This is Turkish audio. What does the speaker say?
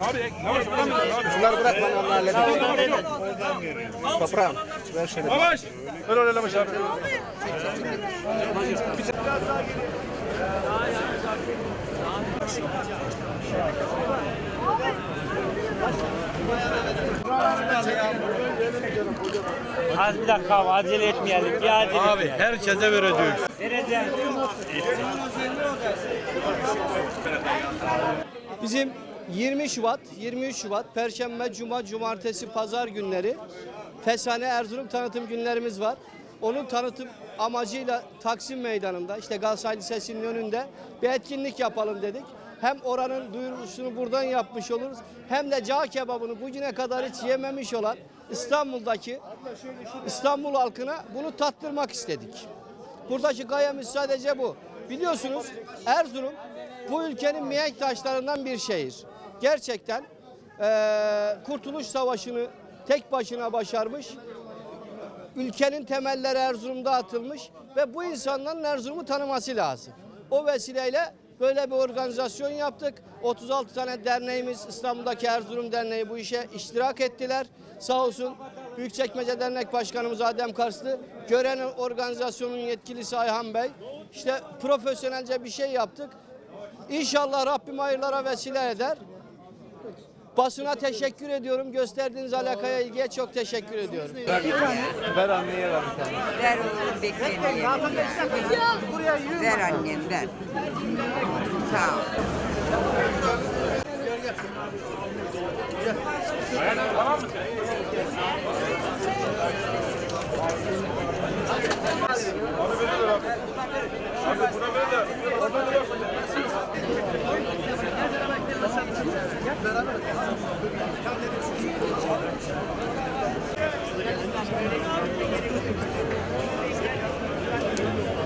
Abi, Bunları bırak ben onu halledeyim. Toprağım, ver şöyle. Yavaş! Ver öyle yavaş abi. Biraz daha gelin. Daha yavaş abi. Az bir dakika abi acele etmeyelim. Bir acele Abi etmeyelim. herkese vereceğiz. Vereceğim. Bizim 20 Şubat, 23 Şubat, Perşembe, Cuma, Cumartesi, Pazar günleri Fesane Erzurum tanıtım günlerimiz var. Onun tanıtım amacıyla Taksim Meydanı'nda işte Galatasaray Lisesi'nin önünde bir etkinlik yapalım dedik. Hem oranın duyurusunu buradan yapmış oluruz hem de cağ kebabını bugüne kadar hiç yememiş olan İstanbul'daki İstanbul halkına bunu tattırmak istedik. Buradaki gayemiz sadece bu. Biliyorsunuz Erzurum bu ülkenin mihenk taşlarından bir şehir. Gerçekten eee, Kurtuluş Savaşı'nı tek başına başarmış. Ülkenin temelleri Erzurum'da atılmış ve bu insanların Erzurum'u tanıması lazım. O vesileyle böyle bir organizasyon yaptık. 36 tane derneğimiz İstanbul'daki Erzurum Derneği bu işe iştirak ettiler. Sağ olsun Büyükçekmece Dernek Başkanımız Adem Karslı, Gören organizasyonun yetkilisi Ayhan Bey. İşte profesyonelce bir şey yaptık. İnşallah Rabbim hayırlara vesile eder. Basına teşekkür ediyorum. Gösterdiğiniz alakaya, ilgiye çok teşekkür ediyorum. Ver anneye ver bir tane. Ver oğlum beklemeyelim. Ver annem ver. Sağ ol. Beraber.